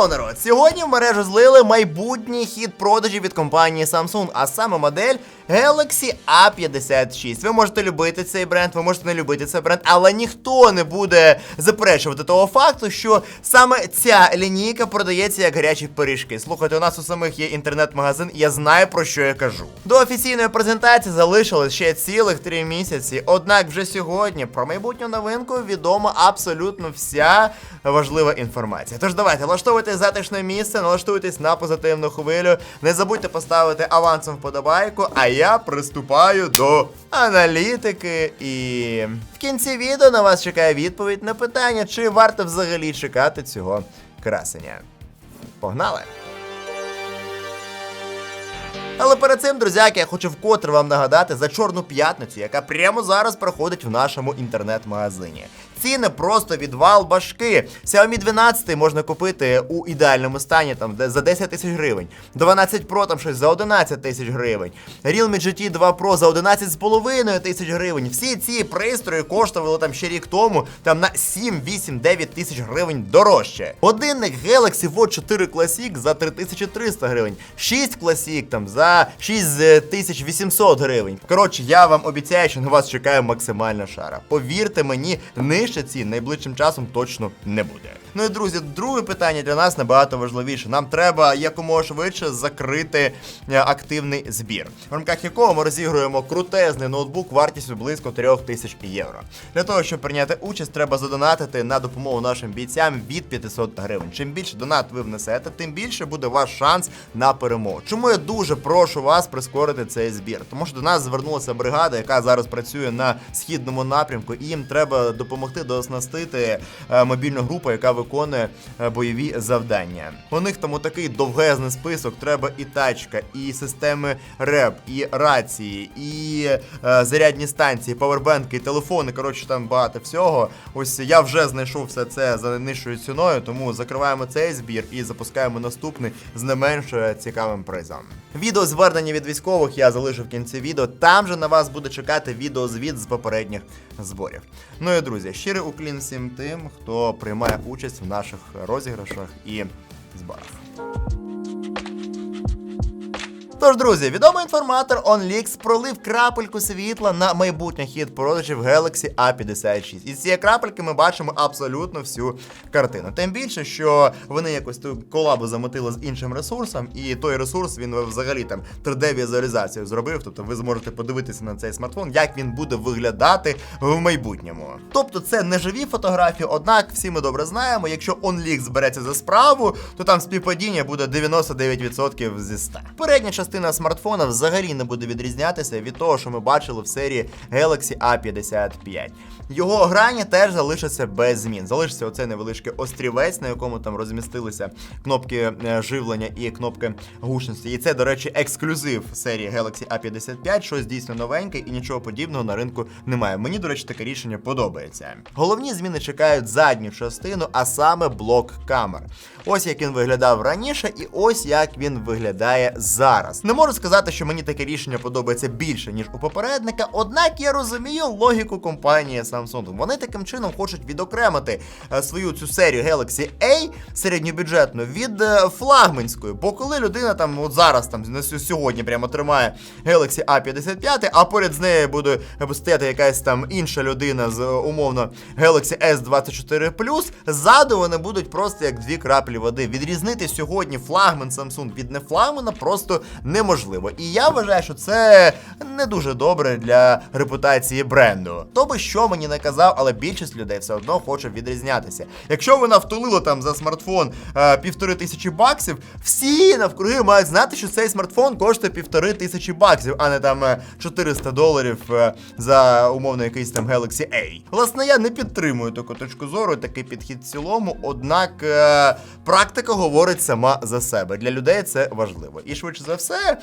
Йоу, народ! Сьогодні в мережу злили майбутній хід продажів від компанії Samsung, а саме модель Galaxy A56. Ви можете любити цей бренд, ви можете не любити цей бренд, але ніхто не буде заперечувати того факту, що саме ця лінійка продається як гарячі пиріжки. Слухайте, у нас у самих є інтернет-магазин, і я знаю про що я кажу. До офіційної презентації залишилось ще цілих три місяці. Однак вже сьогодні про майбутню новинку відома абсолютно вся важлива інформація. Тож давайте влаштовуйте затишне місце, налаштуйтесь на позитивну хвилю. Не забудьте поставити авансом вподобайку, а я приступаю до аналітики. І в кінці відео на вас чекає відповідь на питання, чи варто взагалі чекати цього красення. Погнали! Але перед цим, друзяки, я хочу вкотре вам нагадати за чорну п'ятницю, яка прямо зараз проходить в нашому інтернет-магазині. Ціни просто відвал башки. Xiaomi 12 можна купити у ідеальному стані там за 10 тисяч гривень. 12 Pro там щось за 11 тисяч гривень. Realme GT 2 Pro за 11,5 тисяч гривень. Всі ці пристрої коштували там ще рік тому там на 7, 8, 9 тисяч гривень дорожче. Годинник Galaxy Watch 4 Classic за 3300 гривень. 6 Classic там за 6800 гривень. Коротше, я вам обіцяю, що на вас чекає максимальна шара. Повірте мені, нижче цін найближчим часом точно не буде. Ну і друзі, друге питання для нас набагато важливіше. Нам треба якомога швидше закрити е, активний збір, в рамках якого ми розігруємо крутезний ноутбук вартістю близько 3 тисяч євро. Для того, щоб прийняти участь, треба задонатити на допомогу нашим бійцям від 500 гривень. Чим більше донат ви внесете, тим більше буде ваш шанс на перемогу. Чому я дуже прошу вас прискорити цей збір? Тому що до нас звернулася бригада, яка зараз працює на східному напрямку, і їм треба допомогти дооснастити е, мобільну групу, яка виконує е, бойові завдання. У них там такий довгезний список. Треба і тачка, і системи РЕП, і рації, і е, зарядні станції, павербенки, і телефони. Коротше, там багато всього. Ось я вже знайшов все це за нижчою ціною, тому закриваємо цей збір і запускаємо наступний з не менш е, цікавим призом. Відео звернення від військових я залишив в кінці відео. Там же на вас буде чекати відеозвіт з попередніх зборів. Ну і друзі, щирий уклін всім тим, хто приймає участь в наших розіграшах і зборах. Тож, друзі, відомий інформатор OnLeaks пролив крапельку світла на майбутній хід продажів Galaxy A56. І з цієї крапельки ми бачимо абсолютно всю картину. Тим більше, що вони якось ту колабу замотили з іншим ресурсом, і той ресурс він взагалі там 3D-візуалізацію зробив. Тобто ви зможете подивитися на цей смартфон, як він буде виглядати в майбутньому. Тобто це не живі фотографії, однак всі ми добре знаємо, якщо OnLeaks береться за справу, то там співпадіння буде 99% зі 100. Передня частина смартфона взагалі не буде відрізнятися від того, що ми бачили в серії Galaxy A55. Його грані теж залишаться без змін. Залишиться оцей невеличкий острівець, на якому там розмістилися кнопки е, живлення і кнопки гучності. І це, до речі, ексклюзив серії Galaxy A55, щось дійсно новеньке і нічого подібного на ринку немає. Мені, до речі, таке рішення подобається. Головні зміни чекають задню частину, а саме блок камер. Ось як він виглядав раніше, і ось як він виглядає зараз. Не можу сказати, що мені таке рішення подобається більше, ніж у попередника, однак я розумію логіку компанії Samsung. Вони таким чином хочуть відокремити е, свою цю серію Galaxy A середньобюджетну від е, флагманської. Бо коли людина там от зараз там сьогодні прямо тримає Galaxy A55, а поряд з нею буде стояти якась там інша людина з е, умовно Galaxy S24 ззаду вони будуть просто як дві краплі води. Відрізнити сьогодні флагман Samsung від нефлагмана просто неможливо. І я вважаю, що це не дуже добре для репутації бренду. То би що мені не казав, але більшість людей все одно хоче відрізнятися. Якщо ви навтулили там за смартфон е, півтори тисячі баксів, всі навкруги мають знати, що цей смартфон коштує півтори тисячі баксів, а не там е, 400 доларів е, за умовно якийсь там Galaxy A. Власне, я не підтримую таку точку зору, такий підхід в цілому, однак е, практика говорить сама за себе. Для людей це важливо. І швидше за все, е,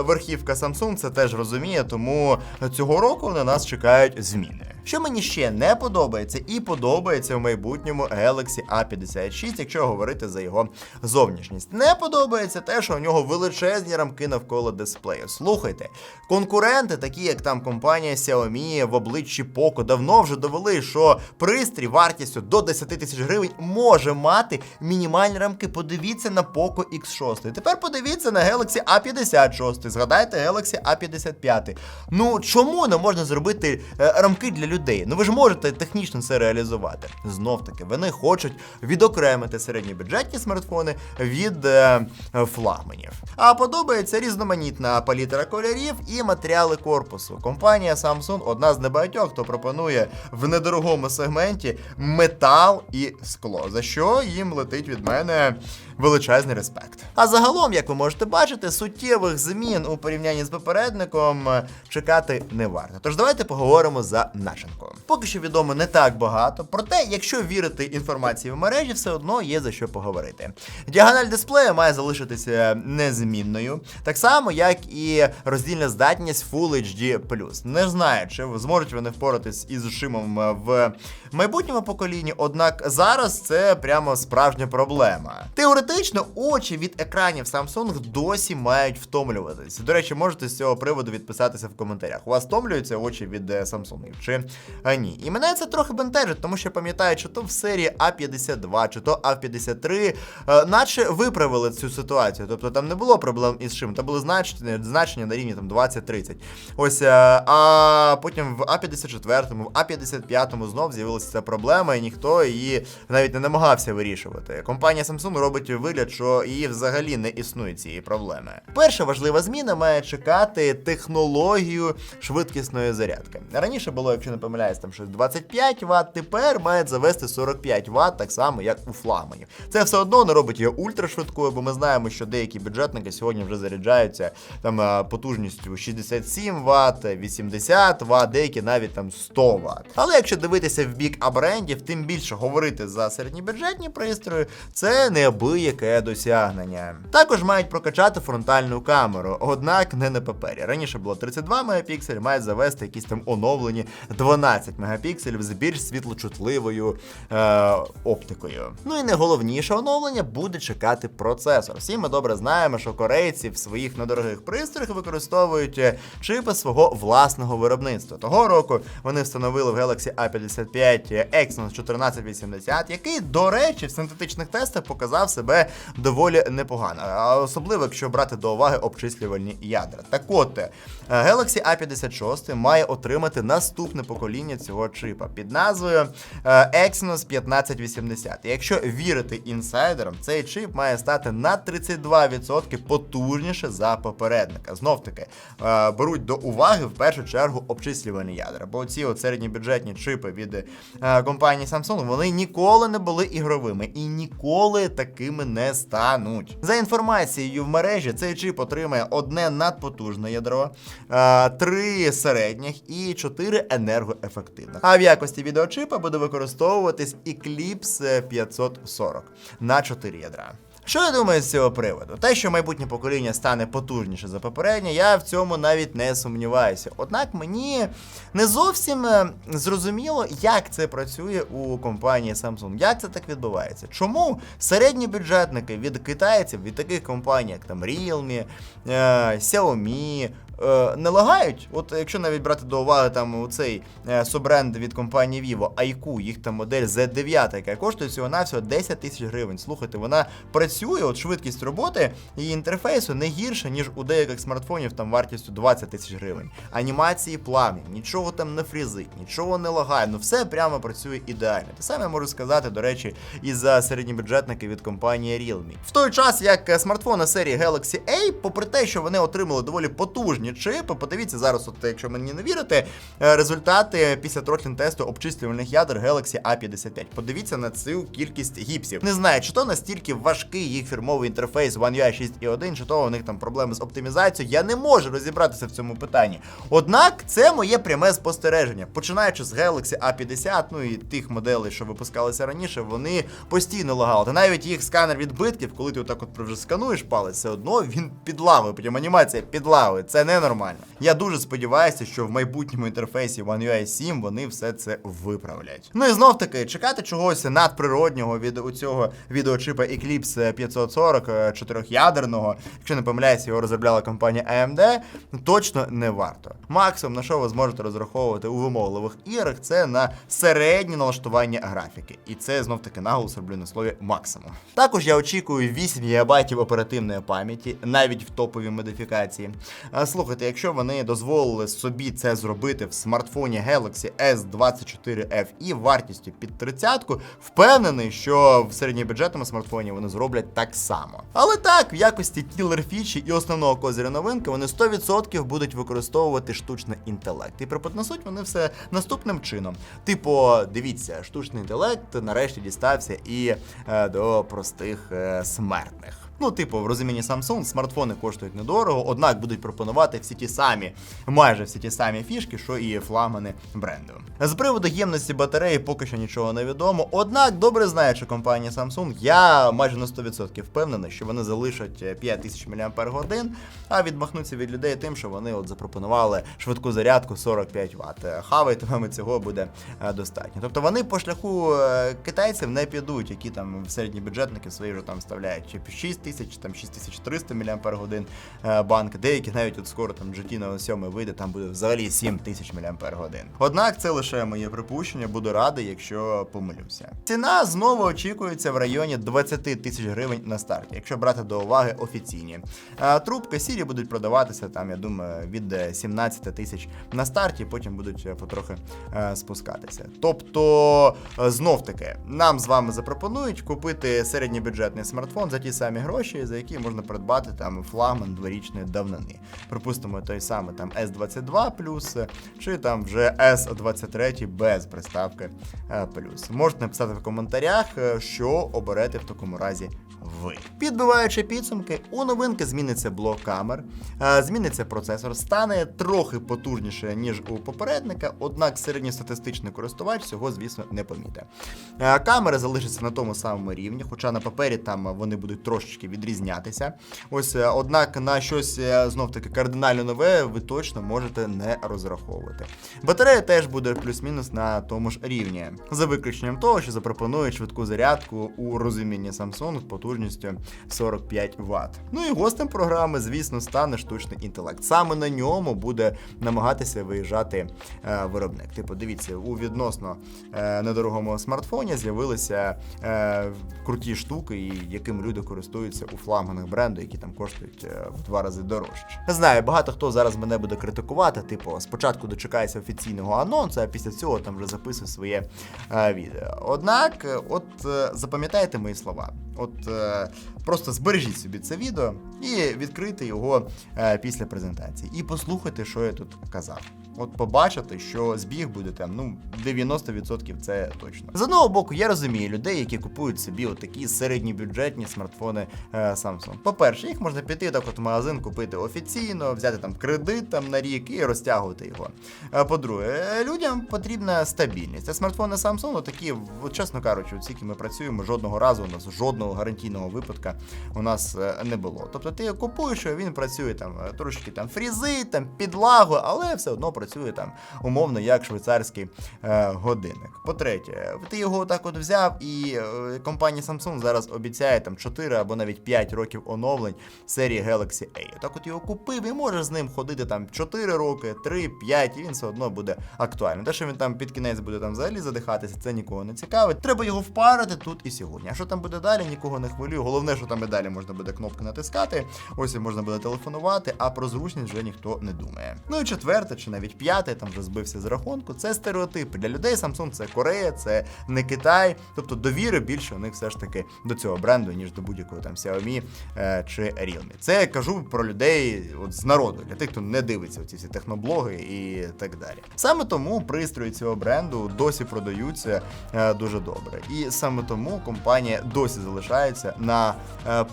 верхівка Samsung це теж розуміє, тому цього року на нас чекають зміни. Що мені ще не подобається і подобається в майбутньому Galaxy A56, якщо говорити за його зовнішність. Не подобається те, що у нього величезні рамки навколо дисплею. Слухайте, конкуренти, такі як там компанія Xiaomi в обличчі Poco, давно вже довели, що пристрій вартістю до 10 тисяч гривень може мати мінімальні рамки. Подивіться на Poco X6. Тепер подивіться на Galaxy A56. Згадайте Galaxy A55. Ну чому не можна зробити е, рамки для людей? Ну ви ж можете технічно це реалізувати. Знов таки, вони хочуть відокремити середньобюджетні смартфони від е, флагманів. А подобається різноманітна палітра кольорів і матеріали корпусу. Компанія Samsung одна з небагатьох, хто пропонує в недорогому сегменті метал і скло, за що їм летить від мене величезний респект. А загалом, як ви можете бачити, суттєвих змін у порівнянні з попередником е, чекати не варто. Тож давайте поговоримо за начинку. Поки що відомо не так багато, проте, якщо вірити інформації в мережі, все одно є за що поговорити. Діагональ дисплею має залишитися незмінною, так само як і роздільна здатність Full HD+. Не знаю, чи зможуть вони впоратись із шимом е, в майбутньому поколінні, однак зараз це прямо справжня проблема. Теоретично очі від екранів Samsung досі мають втомлюватися. До речі, можете з цього приводу відписатися в коментарях. У вас втомлюються очі від е, Samsung чи а, ні? І мене це трохи бентежить, тому що пам'ятаю, що то в серії А52, чи то А53, е, наче виправили цю ситуацію. Тобто там не було проблем із шим, там були значення, значення на рівні там 20-30. Ось, е, а потім в А54, в А55 знов з'явилася ця проблема, і ніхто її навіть не намагався вирішувати. Компанія Samsung робить вигляд, що її взагалі не існує цієї проблеми. Перша важлива зміна має чекати технологію швидкісної зарядки. Раніше було, якщо не помиляюсь, там щось 25 Вт, тепер мають завести 45 Вт, так само як у флагманів. Це все одно не робить її ультрашвидкою, бо ми знаємо, що деякі бюджетники сьогодні вже заряджаються там е, потужністю 67 Вт, 80 Вт, деякі навіть там 100 Вт. Але якщо дивитися в бік абрендів, тим більше говорити за середньобюджетні пристрої, це неабияке досягнення. Також мають прокачати фронтальну камеру, однак не на папері. Раніше було 32 мегапіксель, мають завести якісь там оновлені 12 мегапікселів з більш світлочутливою е, оптикою. Ну і найголовніше оновлення буде чекати процесор. Всі ми добре знаємо, що корейці в своїх недорогих пристроях використовують е, чипи свого власного виробництва. Того року вони встановили в Galaxy A55 Exynos 1480, який, до речі, в синтетичних тестах показав себе доволі непогано, особливо якщо брати до уваги обчислювальні ядра. Так от, е, Galaxy A56 має отримати наступне покоління цього чипа під назвою е, Exynos 1580. І якщо вірити інсайдерам, цей чип має стати на 32% потужніше за попередника. Знов таки е, беруть до уваги в першу чергу обчислювальні ядра, бо ці от середньобюджетні чипи від компанії Samsung вони ніколи не були ігровими і ніколи такими не стануть. За інформацією в мережі, цей чип отримає одне надпотужне ядро, е, три середніх і чотири енергоефективних. А в якості відеочипа буде використовуватись Eclipse 540 на 4 ядра. Що я думаю з цього приводу? Те, що майбутнє покоління стане потужніше за попереднє, я в цьому навіть не сумніваюся. Однак мені не зовсім е, зрозуміло, як це працює у компанії Samsung. Як це так відбувається? Чому середні бюджетники від китайців, від таких компаній, як там Realme, е, Xiaomi, е, не лагають. От якщо навіть брати до уваги там цей е, суббренд від компанії Vivo, IQ, їх там модель Z9, яка коштує всього навсього 10 тисяч гривень. Слухайте, вона працює, от швидкість роботи її інтерфейсу не гірша, ніж у деяких смартфонів там вартістю 20 тисяч гривень. Анімації плавні, нічого там не фрізить, нічого не лагає. Ну все прямо працює ідеально. Те саме можу сказати, до речі, і за середньобюджетники від компанії Realme. В той час, як е, смартфони серії Galaxy A, попри те, що вони отримали доволі потужні чипи, подивіться зараз, от якщо мені не вірите, е, результати після тротлін тесту обчислювальних ядер Galaxy A55. Подивіться на цю кількість гіпсів. Не знаю, чи то настільки важкий їх фірмовий інтерфейс One UI 6.1, чи то у них там проблеми з оптимізацією. Я не можу розібратися в цьому питанні. Однак це моє пряме спостереження. Починаючи з Galaxy A50, ну і тих моделей, що випускалися раніше, вони постійно лагали. Навіть їх сканер відбитків, коли ти отак от вже скануєш палець, все одно він підлавує, потім анімація підлавує. Це не ненормально. Я дуже сподіваюся, що в майбутньому інтерфейсі One UI 7 вони все це виправлять. Ну і знов таки, чекати чогось надприроднього від у цього відеочипа Eclipse 540 е, чотирьохядерного, якщо не помиляюся, його розробляла компанія AMD, точно не варто. Максимум, на що ви зможете розраховувати у вимогливих іграх, це на середнє налаштування графіки. І це знов таки наголос роблю на слові максимум. Також я очікую 8 ГБ оперативної пам'яті, навіть в топовій модифікації. А, Слухайте, якщо вони дозволили собі це зробити в смартфоні Galaxy S24 FE вартістю під 30, впевнений, що в середньобюджетному смартфоні вони зроблять так само. Але так, в якості кілер фічі і основного козиря новинки вони 100% будуть використовувати штучний інтелект. І преподнесуть вони все наступним чином. Типу, дивіться, штучний інтелект нарешті дістався і е, до простих е, смертних. Ну, типу, в розумінні Samsung смартфони коштують недорого, однак будуть пропонувати всі ті самі, майже всі ті самі фішки, що і флагмани бренду. З приводу ємності батареї поки що нічого не відомо. Однак, добре знаючи компанію Samsung, я майже на 100% впевнений, що вони залишать 5000 мАч, а відмахнуться від людей тим, що вони от запропонували швидку зарядку 45 Вт. Хавайтимемо цього буде е, достатньо. Тобто вони по шляху е, китайців не підуть, які там середні бюджетники свої вже там вставляють чи 6 тисяч, там 6300 мАч е, банк. Деякі навіть от скоро там GT на 7 вийде, там буде взагалі 7000 мАч. Однак це лише моє припущення, буду радий, якщо помилюся. Ціна знову очікується в районі 20 тисяч гривень на старті, якщо брати до уваги офіційні. А трубки сірі будуть продаватися там, я думаю, від е, 17 тисяч на старті, потім будуть е, потрохи е, спускатися. Тобто, е, знов таки, нам з вами запропонують купити середньобюджетний смартфон за ті самі гроші, за які можна придбати там флагман дворічної давнини. Припустимо, той самий там S22 плюс, чи там вже S23 без приставки е, плюс. Можете написати в коментарях, е, що оберете в такому разі ви. Підбиваючи підсумки, у новинки зміниться блок камер, е, зміниться процесор, стане трохи потужніше, ніж у попередника, однак середньостатистичний користувач цього, звісно, не помітить. Е, Камери залишаться на тому самому рівні, хоча на папері там вони будуть трошечки відрізнятися. Ось, е, однак на щось е, знов таки кардинально нове ви точно можете не розраховувати. Батарея теж буде плюс-мінус на тому ж рівні, за виключенням того, що запропонують швидку зарядку у розумінні Samsung з потужністю 45 Вт. Ну і гостем програми, звісно, стане штучний інтелект. Саме на ньому буде намагатися виїжджати е, виробник. Типу, дивіться, у відносно е, недорогому смартфоні з'явилися е, круті штуки, яким люди користуються у флагманах бренду, які там коштують е, в два рази дорожче. Не Знаю, багато хто зараз мене буде критикувати. Типу, спочатку дочекайся офіційного анонсу, а після цього там вже записуй своє е, відео. Однак, е, от е, запам'ятайте мої слова. От е, uh, просто збережіть собі це відео і відкрийте його е, після презентації. І послухайте, що я тут казав. От побачите, що збіг буде там, ну, 90% це точно. З одного боку, я розумію людей, які купують собі отакі середньобюджетні смартфони е, Samsung. По-перше, їх можна піти так от в магазин, купити офіційно, взяти там кредит там на рік і розтягувати його. Е, По-друге, людям потрібна стабільність. А смартфони Samsung, ну, такі, чесно кажучи, які ми працюємо, жодного разу у нас жодного гарантійного випадка у нас е, не було. Тобто ти купуєш, він працює там е, трошки там фрізи, там підлагу, але все одно працює там умовно як швейцарський е, годинник. По-третє, ти його так от взяв, і е, компанія Samsung зараз обіцяє там 4 або навіть 5 років оновлень серії Galaxy A. Так от його купив і можеш з ним ходити там 4 роки, 3, 5, і він все одно буде актуальним. Те, що він там під кінець буде там взагалі задихатися, це нікого не цікавить. Треба його впарити тут і сьогодні. А що там буде далі, нікого не хвилює. Головне, що там і далі можна буде кнопки натискати, ось і можна буде телефонувати, а про зручність вже ніхто не думає. Ну і четверте, чи навіть п'яте, там вже збився з рахунку. Це стереотипи. Для людей Samsung це Корея, це не Китай. Тобто довіри більше у них все ж таки до цього бренду, ніж до будь-якого там Xiaomi е, чи Realme. Це я кажу про людей от з народу, для тих, хто не дивиться ці всі техноблоги і так далі. Саме тому пристрої цього бренду досі продаються е, дуже добре. І саме тому компанія досі залишається на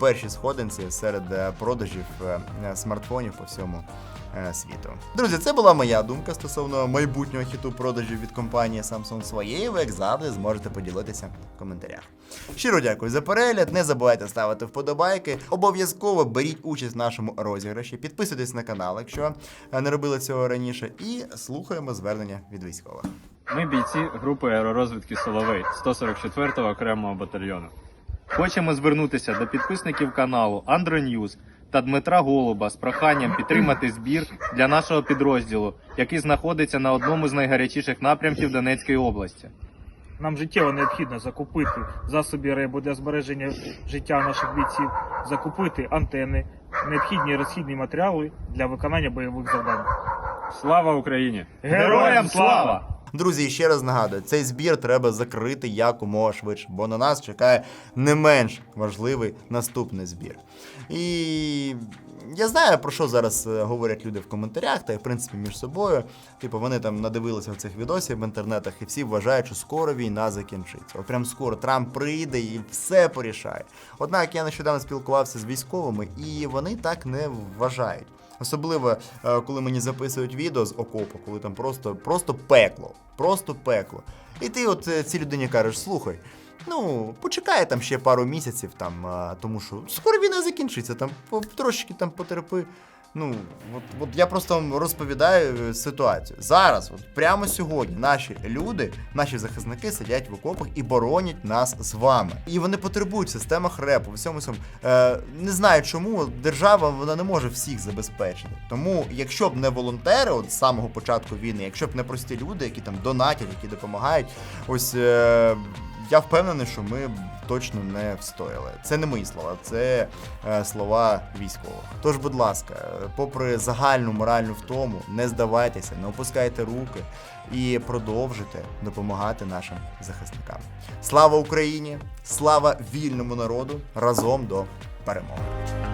першій сходинці серед е, продажів е, смартфонів по всьому е, світу. Друзі, це була моя думка стосовно майбутнього хіту продажів від компанії Samsung своєї. Ви як завжди зможете поділитися в коментарях. Щиро дякую за перегляд. Не забувайте ставити вподобайки. Обов'язково беріть участь в нашому розіграші. Підписуйтесь на канал, якщо е, не робили цього раніше, і слухаємо звернення від військових. Ми бійці групи аеророзвідки Соловей 144-го окремого батальйону. Хочемо звернутися до підписників каналу Андроньюз та Дмитра Голуба з проханням підтримати збір для нашого підрозділу, який знаходиться на одному з найгарячіших напрямків Донецької області. Нам життєво необхідно закупити засоби ребу для збереження життя наших бійців, закупити антени, необхідні розхідні матеріали для виконання бойових завдань. Слава Україні! Героям слава! Друзі, ще раз нагадую, цей збір треба закрити якомога швидше, бо на нас чекає не менш важливий наступний збір. І я знаю, про що зараз е, говорять люди в коментарях, та й в принципі між собою. Типу, вони там надивилися в цих відосів в інтернетах, і всі вважають, що скоро війна закінчиться. От прям скоро Трамп прийде і все порішає. Однак я нещодавно спілкувався з військовими, і вони так не вважають. Особливо, е, коли мені записують відео з окопу, коли там просто, просто пекло. Просто пекло. І ти от е, цій людині кажеш, слухай. Ну, почекай там ще пару місяців, там, тому що скоро війна закінчиться, там трошечки там потерпи. Ну, от, от я просто вам розповідаю е, ситуацію. Зараз, от прямо сьогодні, наші люди, наші захисники сидять в окопах і боронять нас з вами. І вони потребують в системах репу, всьому. Е, не знаю чому держава вона не може всіх забезпечити. Тому, якщо б не волонтери, от з самого початку війни, якщо б не прості люди, які там донатять, які допомагають, ось. Е, я впевнений, що ми точно не встояли. Це не мої слова, це е, слова військових. Тож, будь ласка, е, попри загальну моральну втому, не здавайтеся, не опускайте руки і продовжуйте допомагати нашим захисникам. Слава Україні! Слава вільному народу! Разом до перемоги!